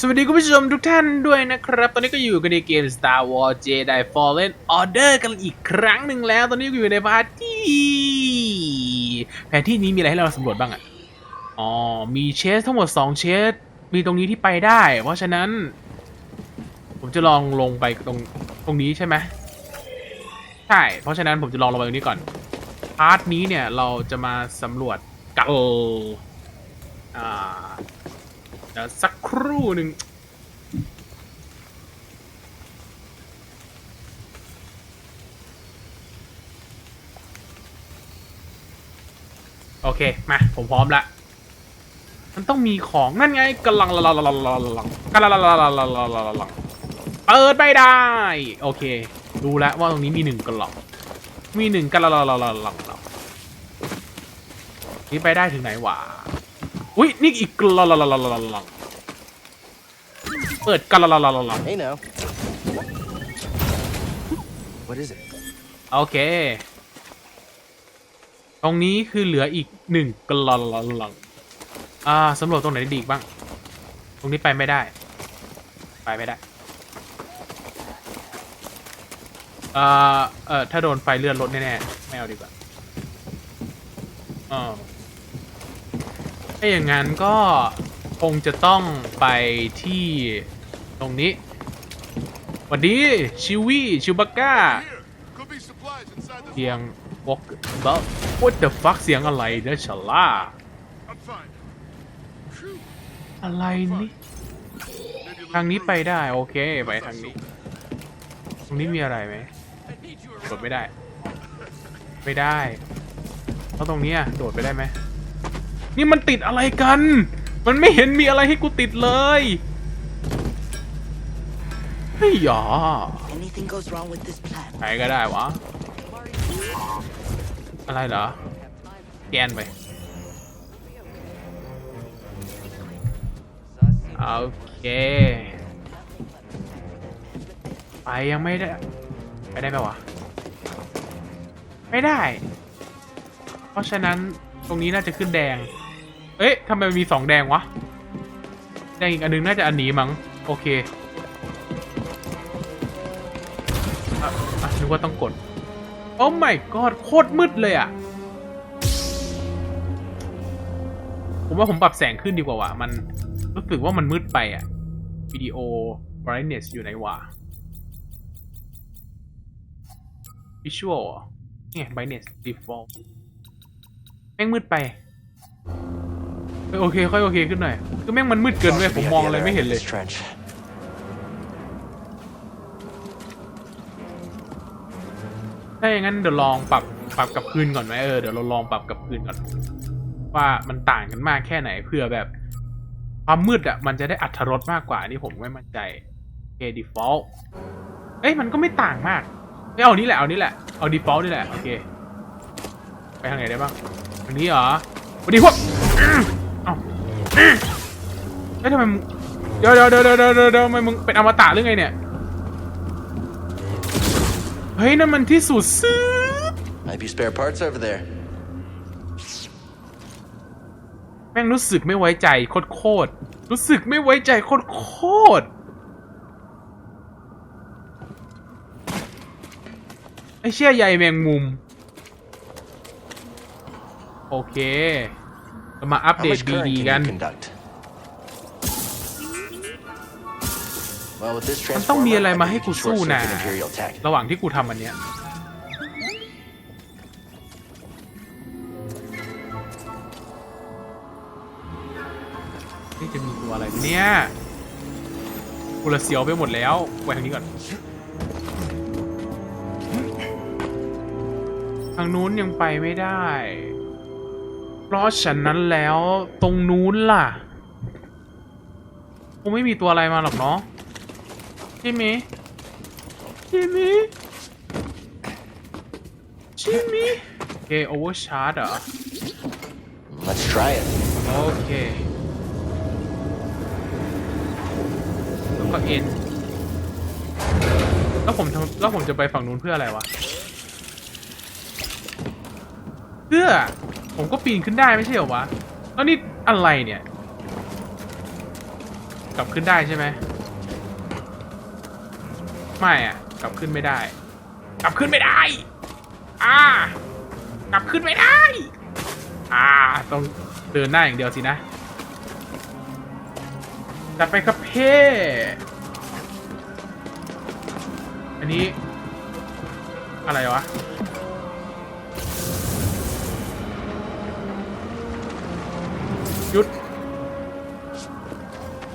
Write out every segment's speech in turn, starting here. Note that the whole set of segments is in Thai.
สวัสดีคุณผู้ชมทุกท่านด้วยนะครับ ตอนนี้ก็อยู่กันในเกม Star Wars Jedi Fallen Order กันอีกครั้งหนึ่งแล้ว ตอนนี้ก็อยู่ในพาร์ทที่ แผนที่นี้มีอะไรให้เราสำรวจบ้างอะอ๋อ มีเชสทั้งหมด 2 เชส มีตรงนี้ที่ไปได้ เพราะฉะนั้น ผมจะลองลงไปตรงตรงนี้ใช่ไหมใช่ เพราะฉะนั้นผมจะลองลงไปตรงนี้ก่อน พาร์ทนี้เนี่ยเราจะมาสำรวจกันอ่า เดี๋ยวสักครู่หนึ่งโอเค มา ผมพร้อมละ มันต้องมีของนั่นไงกำลังละละละละละละกำลังละละละละละละละเปิดไม่ได้ โอเค ดูแล้วว่าตรงนี้มีหนึ่งกล่อง มีหนึ่งกำลังละละละละละนี่ไปได้ถึงไหนวะ อุ้ยนี่อีกล่องละละละละละละเปิดกำลังละละละละ Hey now. What is it? โอเค ตรงนี้คือเหลืออีกหนึ่งกลองลละลอ่าสำรวจตรงไหนดีอีกบ้าง ตรงนี้ไปไม่ได้ ไปไม่ได้ อ่อเอ่อถ้าโดนไฟเลื่อนรถแน่ๆ ไม่เอาดีกว่าอ๋อ ถ้าอย่างนั้นก็คงจะต้องไปที่ตรงนี้สวัสดีชิวี่ชิวบักก้าเสียง walk about what the fuck เสียงอะไรนะชล่าอะไรนี่ทางนี้ไปได้โอเคไปทางนี้ ตรงนี้มีอะไรไหมโดดไม่ได้ ไม่ได้แล้วตรงนี้โดดไปได้ไหม นี่มันติดอะไรกัน มันไม่เห็นมีอะไรให้กูติดเลยเฮ้ยหยอ Anything goes wrong with this plan, ไหนก็ได้วะ อะไรเหรอ แกนไป โอเค ไปยังไม่ได้ ไปได้ไหมวะ ไม่ได้ เพราะฉะนั้นตรงนี้น่าจะขึ้นแดง เอ๊ะทำไมมันมีสองแดงวะ แดงอีกอันหนึงน่าจะอันนี้มั้ง โอเคอะอะนึกว่าต้องกด โอ้ my god โคตรมืดเลยอะ ผมว่าผมปรับแสงขึ้นดีกว่าวะมันรู้สึกว่ามันมืดไปอะ วิดีโอ brightness อยู่ไหนวะ visual เนี่ย brightness default แม่งมืดไป โอเคค่อยโอเคขึ้นหน่อยคือแม่งมันมืดเกินเว้ย Supposed ผ to ม be at มอง the อะไร other ไม่ end เห็น of เลย this trench. ถ้าอย่างนั้นเดี๋ยวลองปรับปรับกับคืนก่อนไหมเออเดี๋ยวเราลองปรับกับคืนก่อน ว่ามันต่างกันมากแค่ไหนเพื่อแบบความมืดอะมันจะได้อัตรสมากกว่านี่ผมไม่มั่นใจโอเค default เอ้ยมันก็ไม่ต่างมากเอ้ยเอานี้แหละเอานี้แหละเอา default นี่แหละโอเคไปทางไหนได้บ้างทางนี้เหรอสวัสดีพวกอื้อ เอ้าอื้อเอ้ยทำไมมึงเดี๋ยวเดี๋ยวเดี๋ยวเดี๋ยวเดี๋ยวเดี๋ยวทำไมมึงเป็นอมตะหรือไงเนี่ย เฮ้ยนั่นมันที่สุดซื้อ Might be spare parts over there. แม่งรู้สึกไม่ไว้ใจโคตรโคตรๆรู้สึกไม่ไว้ใจโคตรโคตรๆไอเชี่ยใหญ่แมงมุม โอเค เรามาอัป How เดต much current ดี can ๆกัน you conduct? Well, with this มันต้องมีอะไร transformer, มา I ให้ think กู you can สู้ short นะ circuit Imperial tech. ระหว่างที่กูทำอันเนี้ยนี่จะมีตัวอะไรไหมเนี่ยกูละเสียวไปหมดแล้วไปทางนี้ก่อน ทางนู้นยังไปไม่ได้ เพราะฉะนั้นแล้วตรงนู้นล่ะคงไม่มีตัวอะไรมาหรอกเนาะใช่ไหมใช่ไหมใช่ไหมโอเคโอเวอร์ชาร์จเหรอ Let's try it. โอเคแล้วก็เอ็นแล้วผมทำแล้วผมจะไปฝั่งนู้นเพื่ออะไรวะ เพื่อ ผมก็ปีนขึ้นได้ไม่ใช่เหรอวะ แล้วนี่อะไรเนี่ย กลับขึ้นได้ใช่ไหม ไม่อะกลับขึ้นไม่ได้ กลับขึ้นไม่ได้ อ่า กลับขึ้นไม่ได้ อ่า ต้องเดินหน้าอย่างเดียวสินะจัดไปครับเพ่อันนี้ อะไรวะ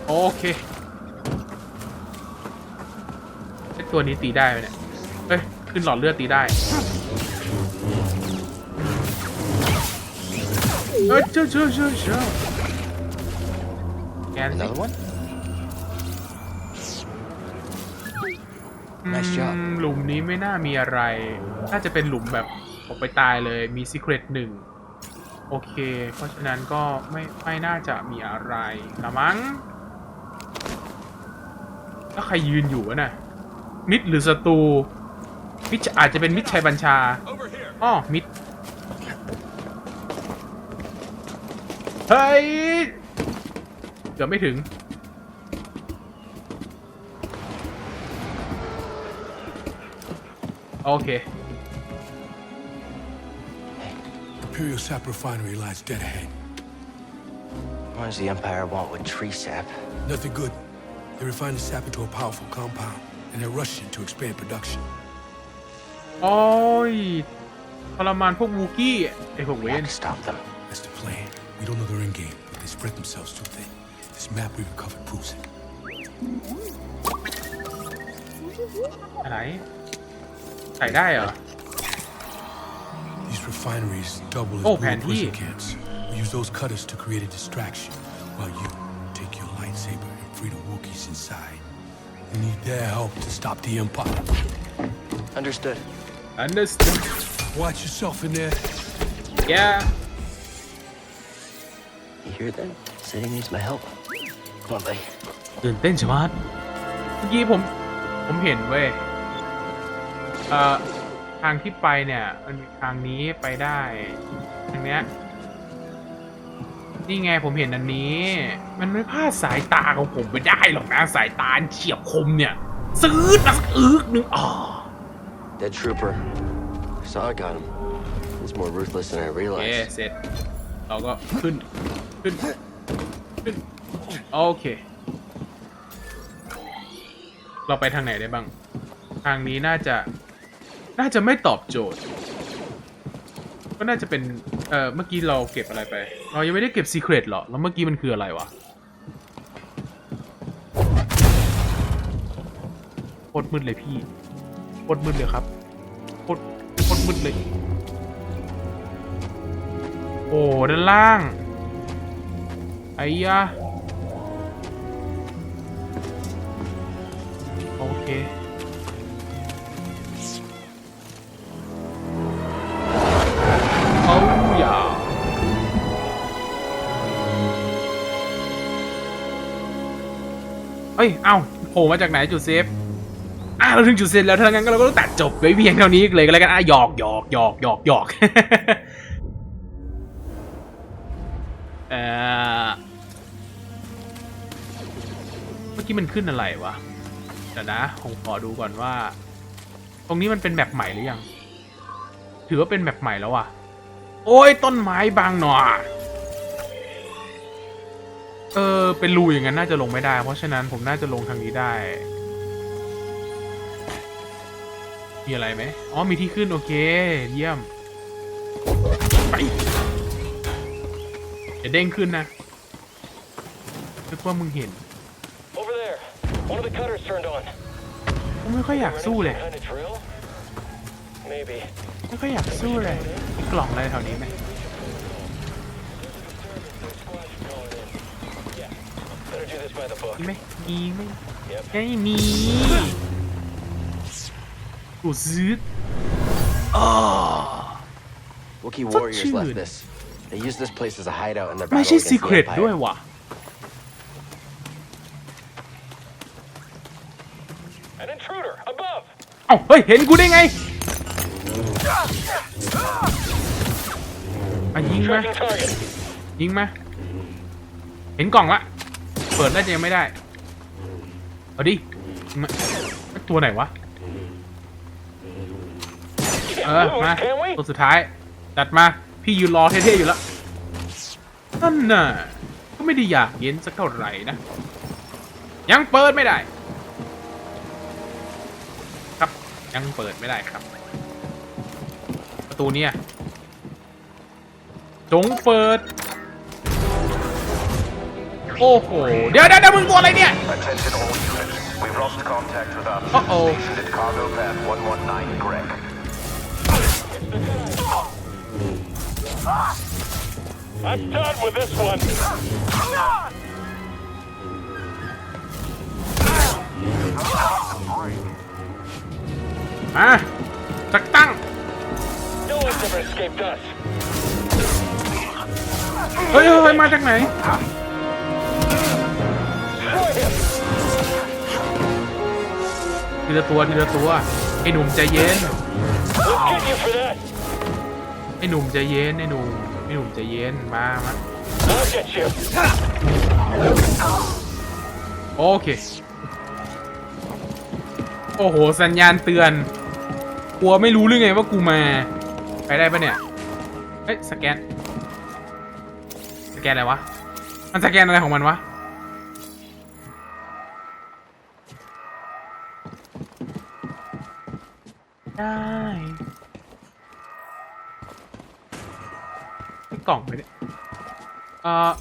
โอเคไอตัวนี้ตีได้ไหมเนี่ยเอ้ย ขึ้นหลอดเลือดตีได้ เอ้ยเจ้าเจ้าเจ้าเจ้าแกนสิ Another one? อืม Nice job หลุมนี้ไม่น่ามีอะไร น่าจะเป็นหลุมแบบออกไปตายเลย มี Secret หนึ่ง โอเค เพราะฉะนั้นก็ไม่ไม่น่าจะมีอะไรละมั้ง แล้วใครยืนอยู่วะน่ะมิดหรือศัตรูมิดอาจจะเป็นมิดชัยบัญชา Over here. อ้อมิดเฮ้ยเกือบไม่ถึง โอเค Imperial Sap Refinery lies dead ahead. What does the Empire want with tree sap? Nothing good. They refine the sap into a powerful compound, and they're rushing to expand production. โอ้ยทรมานพวกวูกี้ไอพวกเว We น have to stop them. That's the plan. We don't know their end game, but they spread themselves too thin. This map we recovered proves it. อะไรใส่ได้เหรอ These refineries double as Oh, brutal Panty. prison camps. We use those cutters to create a distraction, while you We need their help to stop the Empire. Understood. understand Watch yourself in there. yeah You hear that? Said he needs my help. Come on, buddy. ตื่นเต้นชะมัดเมื่อกี้ผม ผมเห็นเว้ย เอ่อ ทางที่ไปเนี่ย มันมีทางนี้ไปได้ทางเนี้ย นี่ไงผมเห็นอันนี้ มันไม่พลาดสายตาของผมไปได้หรอกนะสายตาอันเฉียบคมเนี่ย ซื้อมาสักอึกหนึ่งอ๋อ Dead trooper. Saw I got him. He's more ruthless than I โอเค realized. เสร็จ เราก็ขึ้น ขึ้น ขึ้น โอเค เราไปทางไหนได้บ้าง ทางนี้น่าจะ น่าจะไม่ตอบโจทย์ ก็น่าจะเป็น เออเมื่อกี้เราเก็บอะไรไป เรายังไม่ได้เก็บซีเครตหรอ แล้วเมื่อกี้มันคืออะไรวะโคตรมืดเลยพี่โคตรมืดเลยครับโคตรโคตรมืดเลย โอ้ด้านล่าง ไอ้ยะ เอ้ย เอ้าโผล่มาจากไหนจุดเซฟ อะเราถึงจุดเซฟแล้วถ้างั้นก็เราก็ต้องตัดจบไว้เพียงเท่านี้เลยก็แล้วกัน อะหยอกหยอกหยอกหยอกหยอกเอ่อเมื่อกี้มันขึ้นอะไรวะเดี๋ยวนะผมขอดูก่อนว่า ตรงนี้มันเป็นแมปใหม่หรือยัง ถือว่าเป็นแมปใหม่แล้วอะ โอ้ยต้นไม้บางหน่อ เออเป็นรูอย่างนั้นน่าจะลงไม่ได้ เพราะฉะนั้นผมน่าจะลงทางนี้ได้ มีอะไรไหมอ๋อมีที่ขึ้นโอเค เยี่ยม ไปอย่าเด้งขึ้นนะนึกว่ามึงเห็น Over there. One of the cutters turned on. กูไม่ค่อยอยากสู้เลย Kind of drill? Maybe. ไม่ค่อยอยากสู้เลยมีกล่องอะไรแถวนี้ไหม Better do this by the book. มีไหมมีไหม Yep. ไม่มีกูซื้ออ๋อ Wookiee Fuck warriors you. left this. They use this place as a hideout in their ไม่ battle ใช่ against ซี the เครต Empire. ด้วยว่ะ An intruder above. เอ้าเฮ้ย เห็นกูได้ไงอะยิงมา Tracking target. ยิงมา เห็นกล่องละ เปิดน่าจะยังไม่ได้ เอาดิมาตัวไหนวะ เออ มา Can we? ตัวสุดท้าย จัดมา พี่ยืนรอเท่ๆอยู่แล้วนั่นน่ะ ก็ไม่ได้อยากเย็นสักเท่าไหร่นะ ยังเปิดไม่ได้ ครับ ยังเปิดไม่ได้ครับ ประตูเนี่ยจงเปิด โอ้โหเดี๋ยวเดี๋ยวเดี๋ยวมึงตัวอะไรเนี่ย Attention all units. We've lost contact with our Uh-oh. station at Cargo Path 119 Greg. I'm done with this one. มาจักตั้ง No one's ever escaped us. เฮ้ยเฮ้ยมาจากไหน Destroy ทีละตัวทีละตัวไอ้หนุ่มใจเย็น get you for that. ไอ้หนุ่มใจเย็นไอ้หนุ่มไอ้หนุ่มใจเย็นมามา I'll get you. โอเค โอ้โห สัญญาณเตือนกลัวไม่รู้หรือไงว่ากูมา ไปได้ปะเนี่ย เฮ้ย สแกน สแกนอะไรวะ มันสแกนอะไรของมันวะ ได้ไม่กล่องไปเนี่ยเอ่อ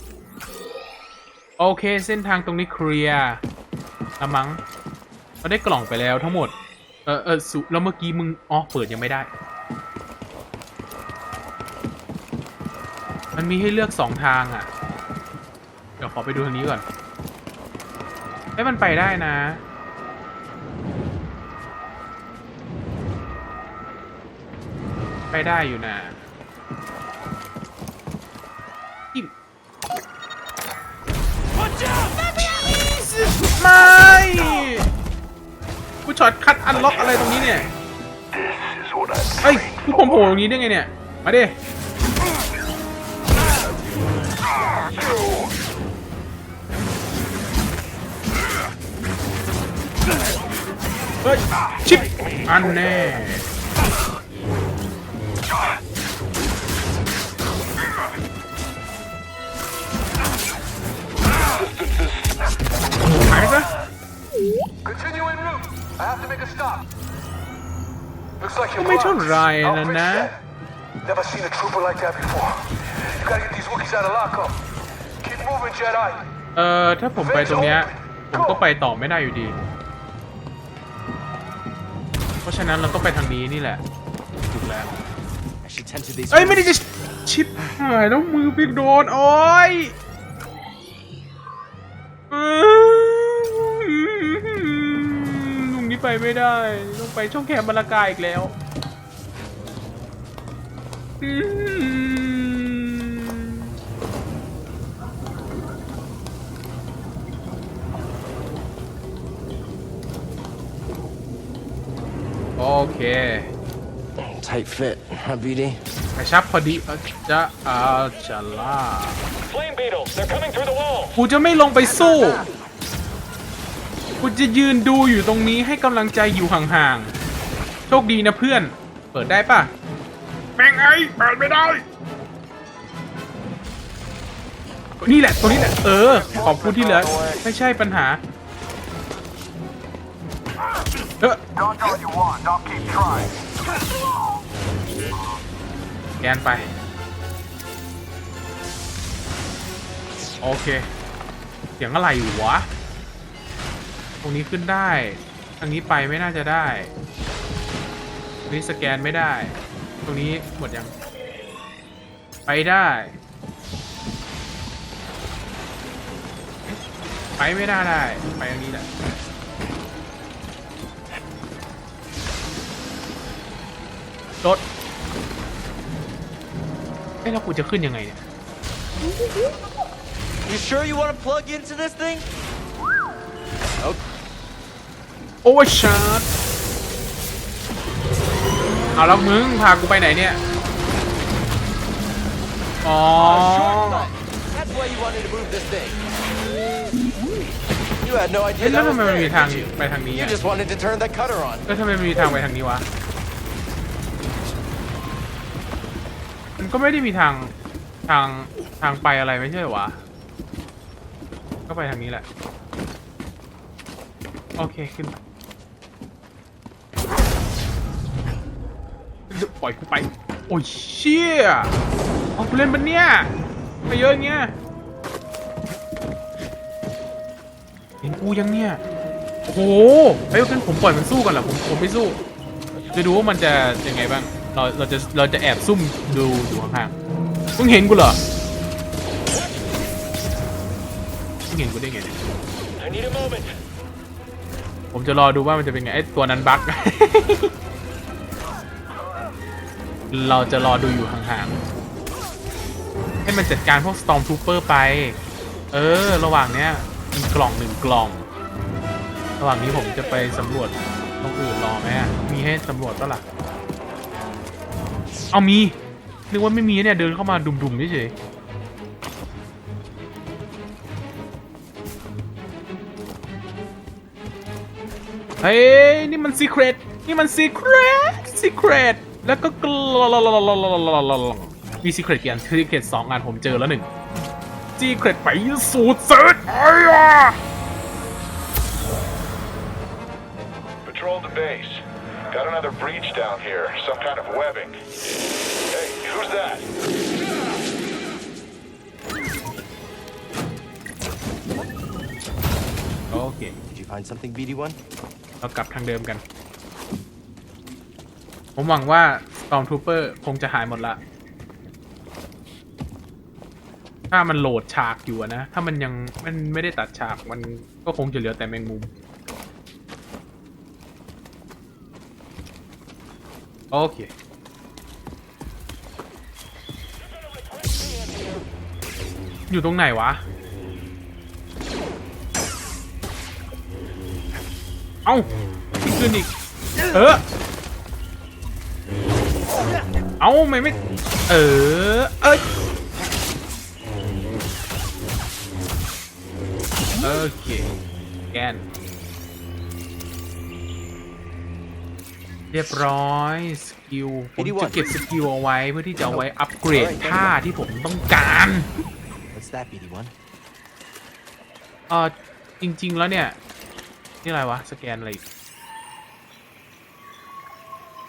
โอเคเส้นทางตรงนี้เคลียร์ละมั้งเราได้กล่องไปแล้วทั้งหมด เออเออสุแล้วเมื่อกี้มึงอ๋อเปิดยังไม่ได้ มันมีให้เลือกสองทางอะ เดี๋ยวขอไปดูทางนี้ก่อนให้มันไปได้นะ ไปได้อยู่นะอิ่มไม่กูช็อตคัดอันล็อกอะไรตรงนี้เนี่ยเฮ้ยกูผมโผล่ตรงนี้ได้ไงเนี่ย มาดิเฮ้ยชิปอันแน่ หายซะ Continue en route. I have to make a stop. Looks like ก็ you're ไม่เท่า blind. ไร I'll นะ fix นะ that. Never seen a trooper like that before. You gotta get these Wookiees out of lockup. Keep moving, Jedi. เอ่อถ้าผมไปตรงเนี้ยผมก็ไปต่อไม่ได้อยู่ดี เพราะฉะนั้นเราต้องไปทางนี้นี่แหละ ถูกแล้ว I should tend to these. เอ้ยไม่ได้จะชิปหายแล้วมือพี่โดน โอ้ย ไปไม่ได้ ต้องไปช่องแคบบรรากาอีกแล้วอืมโอเค Tight fit, huh, BD? กระชับพอดีเอ่อจะอาจะล่า Flame beetles. They're coming through the wall. กูจะไม่ลงไปสู้ กูจะยืนดูอยู่ตรงนี้ให้กำลังใจอยู่ห่างๆ โชคดีนะเพื่อน เปิดได้ปะแม่งไอ้เปิดไม่ได้ นี่แหละ ตัวนี้แหละ เออ ขอบคุณที่เหลือ ไม่ใช่ปัญหา เออ Dodge all you want. I'll keep trying. แกนไป โอเค เสียงอะไรอยู่วะต รงนี้ขึ้นได้ ทางนี้ไปไม่น่าจะได้นี้สแกนไม่ได้ ตรงนี้หมดยัง ไปได้ ไปไม่ได้ได้ ไปทางนี้แหละ รถเอ้ยแล้วกูจะขึ้นยังไงเนี่ย You sure you want to plug into this thing? โอเวอร์ชาร์จเอาแล้วมึงพากูไปไหนเนี่ย อ๋อ Shortcut. That's why you wanted to move this thing. You had no เอ๊ะ idea แล้ว that ทำ was ไมมันมี there, ทาง did you? ไปทางนี้ You อะ just wanted to turn that cutter on. แล้วทำไมมันมีทางไปทางนี้วะ มันก็ไม่ได้มีทางทางทางไปอะไรไม่ใช่เหรอวะ ก็ไปทางนี้แหละ โอเคขึ้นไป ปล่อยกูไป โอ้ยเชี่ยเอากูเล่นปะเนี่ยไปเยอะอย่างเงี้ยเห็นกูยังเนี่ยโอ้โหเฮ้ยงั้นผมปล่อยมันสู้กันเหรอผมผมไม่สู้ จะดูว่ามันจะยังไงบ้างเราเราจะเราจะแอบซุ่มดูอยู่ข้างๆมึงเห็นกูเหรอมึงเห็นกูได้ไงเนี่ย I need a moment. ผมจะรอดูว่ามันจะเป็นไงไอ้ตัวนั้นบั๊ก เราจะรอดูอยู่ห่างๆ ให้มันจัดการพวก Stormtrooper ไป เออ ระหว่างเนี้ยมีกล่องหนึ่งกล่อง ระหว่างนี้ผมจะไปสำรวจตรงอื่นรอไหมมีให้สำรวจปะล่ะ เอามี นึกว่าไม่มีเนี่ย เดินเข้ามาดุมๆเฉยเฮ้ย นี่มัน Secret นี่มัน Secret Secret แล้วก็กลมี Secret กี่อัน Secret สองอันผมเจอแล้วหนึ่ง Secret ไปสูตรเซิร์ชไอ้ยะ Patrol the base. Got another breach down here. Some kind of webbing. Hey, who's that? โอเค Did you find something, BD1? เรากลับทางเดิมกัน ผมหวังว่า Stormtrooper คงจะหายหมดละ ถ้ามันโหลดฉากอยู่นะ ถ้ามันยังมันไม่ได้ตัดฉากมันก็คงจะเหลือแต่แมงมุม โอเค อยู่ตรงไหนวะ เอ้าขึ้นอีก เออเอ้าไม่ไม่ เออ เอ้ยโอเคแกนเรียบร้อยสกิลผมจะเก็บสกิลเอาไว้เพื่อที่จะเอาไว้อัปเกรดท่าที่ผมต้องการ What's that, BD1? เออจริง ๆ แล้วเนี่ย นี่อะไรวะ สแกนอะไรอีก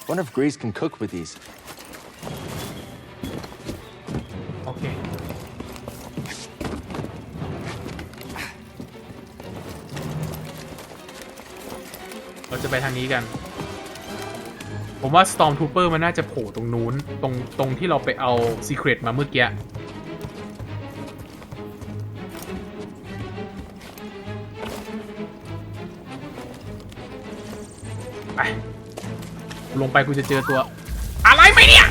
Wonder if Grease can cook with these. จะไปทางนี้กัน ผมว่า Stormtrooper มันน่าจะโผล่ตรงนู้น ตรงตรงที่เราไปเอา Secret มาเมื่อกี้ไปลงไปกูจะเจอตัว อะไรไหมเนี่ย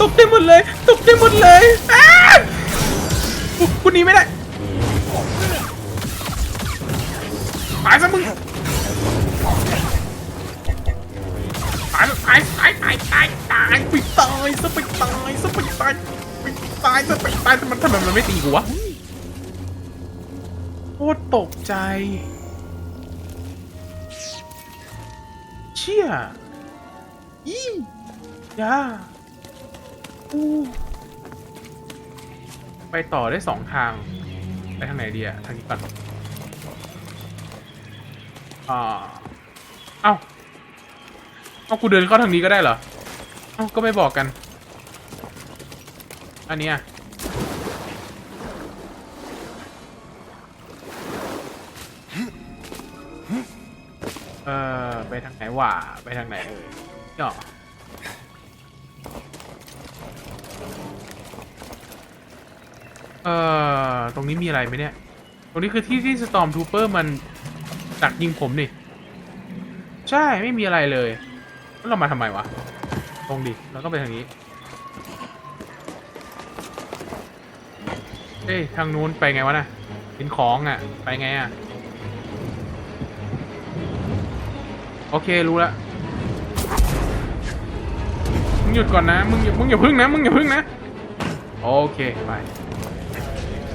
ตกได้หมดเลย ตกได้หมดเลยอ้ากูกูหนีไม่ได้ายซะมึงตายตายตายตายตายตายไปตายซะไปตายซะไปตายไปตายซะไปตายทำไมทำไมมันไม่ตีกูวะโคตรตกใจ เชี่ยอียาอู้ไปต่อได้สองทาง ไปทางไหนดีอะทางนี้ก่อน อ่าเอ้าเอากูเดินเข้าทางนี้ก็ได้เหรอ เอ้าก็ไม่บอกกัน อันเนี้ยเออไปทางไหนวะไปทางไหนเอ่ยนี่หรอเออตรงนี้มีอะไรไหมเนี่ย ตรงนี้คือที่ที่สตอมทูเปอร์มัน ดักยิงผมนี่ ใช่ไม่มีอะไรเลยแล้วเรามาทำไมวะตรงดิแล้วก็ไปทางนี้เอ้ยทางนู้นไปไงวะน่ะเป็นของอะ ไปไงอะ โอเครู้ละมึงหยุดก่อนนะมึงอย่ามึงอย่าพึ่งนะมึงอย่าพึ่งนะ โอเคไป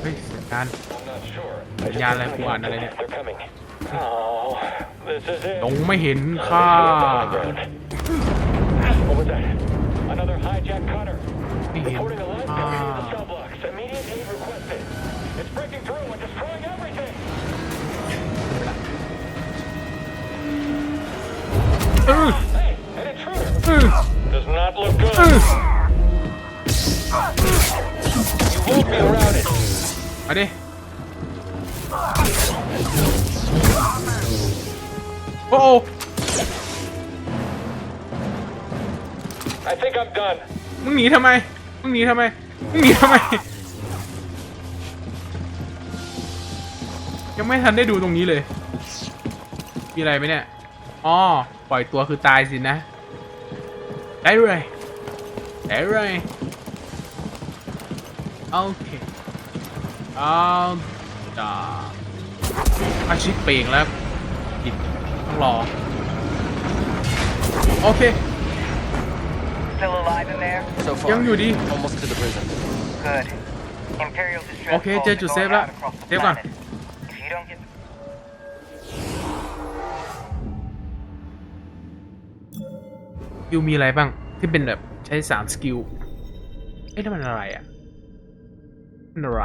เฮ้ยสัญญาณ I'm not sure. I just สัญญาณอะไร heard กูอ่านอะไรเนี่ย They're coming. Oh, this is it. ตรงไม่เห็นค่า What was that? Another hijack cutter. ไม่เห็น Reporting a line ค่า failure in the cell blocks. Immediate aid requested. It's breaking through and destroying everything. เออ Hey, an intruder. เออ Does not look เออ good. You won't be routed. มาดิ โอ้โห I think I'm done. มึงหนีทำไม มึงหนีทำไม มึงหนีทำไม ยังไม่ทันได้ดูตรงนี้เลย มีอะไรไหมเนี่ย อ๋อ ปล่อยตัวคือตายสินะ ได้เลยได้เลยโอเคเอาจ้า อาชิปเปลงแล้วอิดต้องรอ โอเค Still alive in there? So far, Young Yudi. almost to the prison. Good. Imperial distress Okay, calls Jeju, are going save out up. across the Save on. planet. If you don't get สกิลมีอะไรบ้างที่เป็นแบบใช้สามสกิล เอ๊ะแล้วมันอะไรอะมันอะไร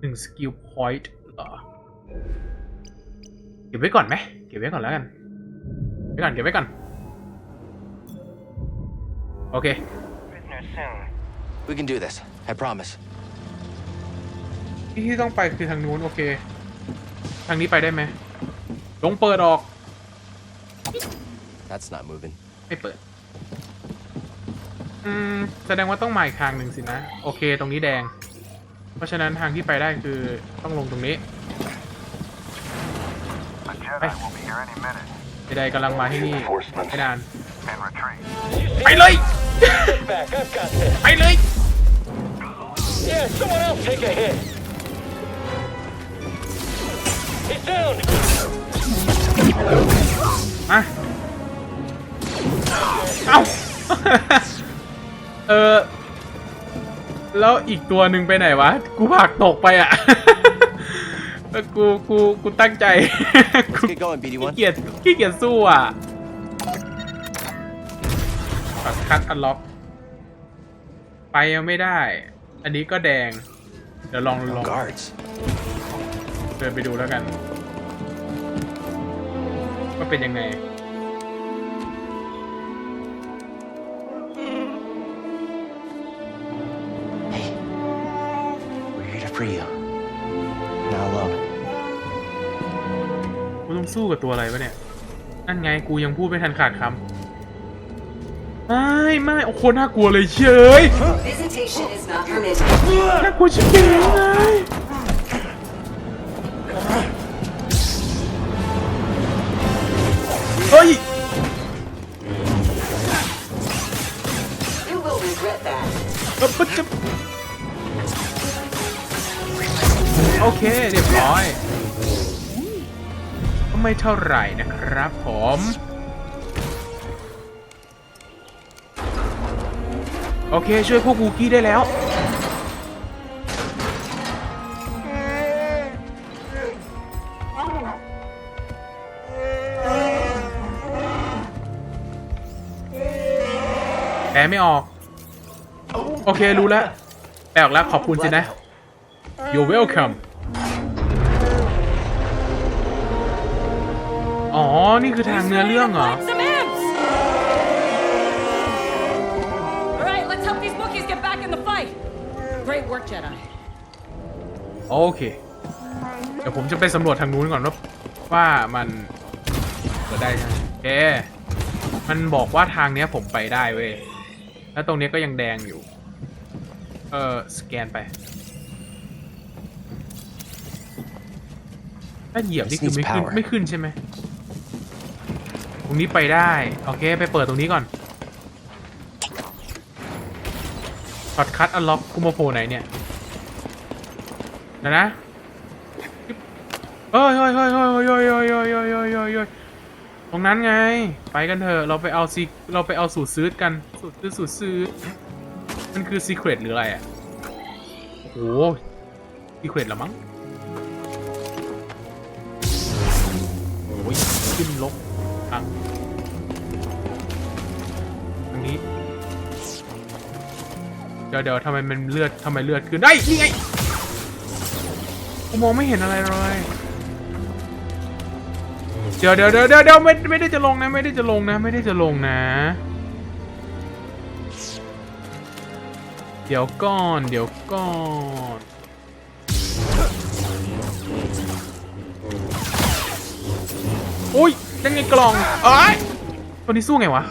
หนึ่งสกิลพอยต์เหรอ เก็บไว้ก่อนไหม เก็บไว้ก่อนแล้วกัน เก็บไว้ก่อน เก็บไว้ก่อน โอเค prisoners soon. We can do this. I promise. ที่ที่ต้องไปคือทางนู้นโอเค ทางนี้ไปได้ไหมลงเปิดออก That's not moving. ไม่เปิด อืม แสดงว่าต้องมาอีกทางหนึ่งสินะ โอเค ตรงนี้แดง เพราะฉะนั้นทางที่ไปได้คือต้องลงตรงนี้ The Jedi will be here any minute. ใดๆกำลังมาที่นี่ไม่นาน And retreat. ไปเลย Sit back. I've got this. ไปเลย Yeah, someone else take a hit. He's down. มาเอ้า เออ แล้วอีกตัวหนึ่งไปไหนวะ กูผลักตกไปอะเออกูกูกูตั้งใจ กู Let's get going, ขี้ BD1. เกียจขี้เกียจสู้อะปัดคัดอันล็อก ไปยังไม่ได้ อันนี้ก็แดง เดี๋ยวลองลอง Guards. เดินไปดูแล้วกัน ว่าเป็นยังไง you. Not alone. กูต้องสู้กับตัวอะไรวะเนี่ย นั่นไงกูยังพูดไม่ทันขาดคำไม่ไม่โอ้โคตรน่ากลัวเลยเชย Visitation is not permitted. น่ากลัวชิบเป๋งเลย ไม่เท่าไหร่นะครับผมโอเค ช่วยพวกบูกี้ได้แล้ว แปลไม่ออก โอเค รู้แล้ว แปลออกแล้ว ขอบคุณสินะ You're welcome อ๋อ นี่คือทางเนื้อเรื่องเหรอ Some imps! All right, let's help these Wookiees get back in the fight. Great work, Jedi. โอเค เดี๋ยวผมจะไปสำรวจทางนู้นก่อนว่าว่ามันเปิดได้ใช่ไหมโอเคมันบอกว่าทางเนี้ยผมไปได้เว้ย แล้วตรงเนี้ยก็ยังแดงอยู่ เออสแกนไป ถ้าเหยียบนี่คือไม่ขึ้น This needs power. ไม่ขึ้นใช่ไหม ตรงนี้ไปได้ โอเค ไปเปิดตรงนี้ก่อนช็อตคัทอันล็อกกูมาโผล่ไหนเนี่ยเดี๋ยวนะเฮ้ยเฮ้ยเฮ้ยเฮ้ยเฮ้ยเฮ้ยเฮ้ยเฮ้ยเฮ้ยตรงนั้นไง ไปกันเถอะ เราไปเอาซีเราไปเอาสูตรซื้อกัน สูตรซื้อสูตรซื้อ มันคือซีเครตหรืออะไรอะ โอ้โหพี่เควดละมั้ง โอ้ยขึ้นลก เดี๋ยวเดี๋ยวทำไมมันเลือดทำไมเลือดขึ้นได้ยนี่ไงกูมองไม่เห็นอะไรเลยเดี๋ยวเดี๋ยวเดี๋ยวเดี๋ยวเดี๋ยวไม่ไม่ได้จะลงนะไม่ได้จะลงนะ ไม่ได้จะลงนะ เดี๋ยวก่อน เดี๋ยวก่อนอุ้ยยังไงกล่องเอ้ยตัวนี้สู้ไงวะ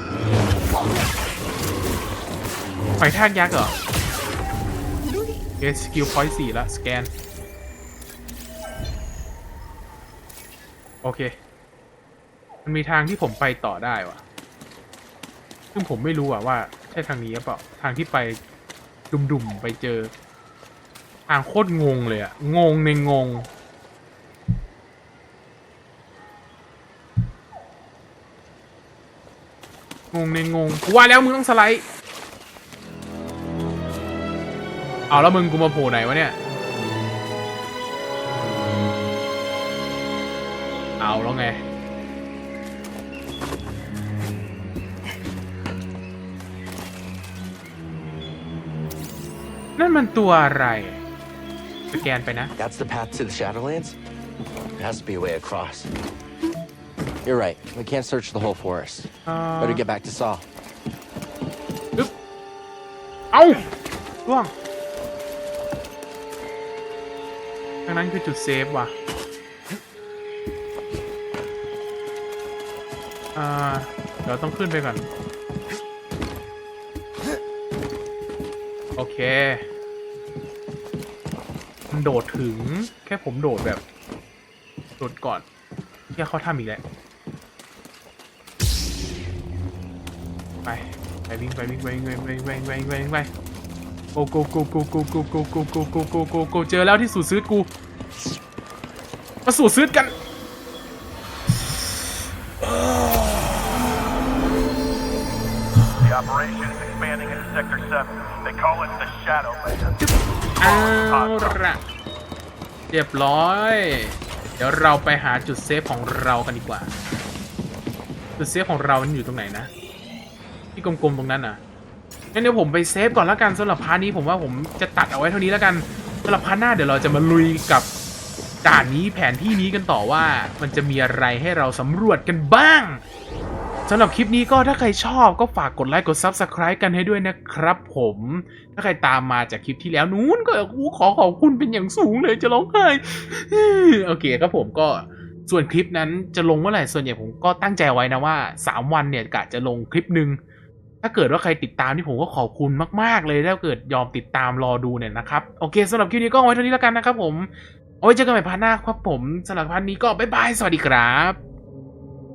หอยทากยักษ์เหรอ เอสกิลพอยต์สี่ละสแกน โอเค มันมีทางที่ผมไปต่อได้วะซึ่งผมไม่รู้อะว่า ใช่ทางนี้หรือเปล่า ทางที่ไปดุมๆไปเจอ ทางโคตรงงเลยอะงงในงงงงในงงว่าแล้วมึงต้องสไลด์ เอาแล้วมึงกูมาโผล่ไหนวะเนี่ย เอาแล้วไง นั่นมันตัวอะไร สแกนไปนะ That's the path to the Shadowlands? There has to be a way across. You're right. We can't search the whole forest. เอ่อ Better get back to Saul. อึ๊บเอาล่วง ทางนั้นคือจุดเซฟว่ะอ่าเดี๋ยวต้องขึ้นไปก่อน โอเค มันโดดถึงแค่ผมโดดแบบ โดดก่อนแค่เขาทำอีกแล้วไป ไปวิ่งไปวิ่งไปวิ่งไปวิ่งไปวิ่งไปวิ่งไปไป กโกโกโกโกโกโกโกโกโกโกโกโกเจอแล้วที่สูตรซื้อกูมาสูตรซื้อกัน The operation is expanding into Sector 7. They call it the Shadowlands. เอาละเรียบร้อย เดี๋ยวเราไปหาจุดเซฟของเรากันดีกว่า จุดเซฟของเรามันอยู่ตรงไหนนะ ที่กลมๆตรงนั้นอะ งั้นเดี๋ยวผมไปเซฟก่อนแล้วกันสำหรับพาร์ทนี้ผมว่าผมจะตัดเอาไว้เท่านี้แล้วกันสำหรับพาร์ทหน้าเดี๋ยวเราจะมาลุยกับด่านนี้แผนที่นี้กันต่อว่ามันจะมีอะไรให้เราสำรวจกันบ้างสำหรับคลิปนี้ก็ถ้าใครชอบก็ฝากกดไลค์กด Subscribe กันให้ด้วยนะครับผม ถ้าใครตามมาจากคลิปที่แล้วนู้นก็ขอขอบคุณเป็นอย่างสูงเลยจะร้องไห้โอเคครับผมก็ส่วนคลิปนั้นจะลงเมื่อไหร่ส่วนใหญ่ผมก็ตั้งใจไว้นะว่า 3 วันเนี่ยกะจะลงคลิปหนึ่ง ถ้าเกิดว่าใครติดตามที่ผมก็ขอบคุณมาก ๆ เลยถ้าเกิดยอมติดตามรอดูเนี่ยนะครับ โอเคสำหรับคลิปนี้ก็เอาไว้เท่านี้แล้วกันนะครับผมเอาไว้เจอกันใหม่พาร์ทหน้าครับผมสำหรับพาร์ทนี้ก็บ๊ายบาย สวัสดีครับ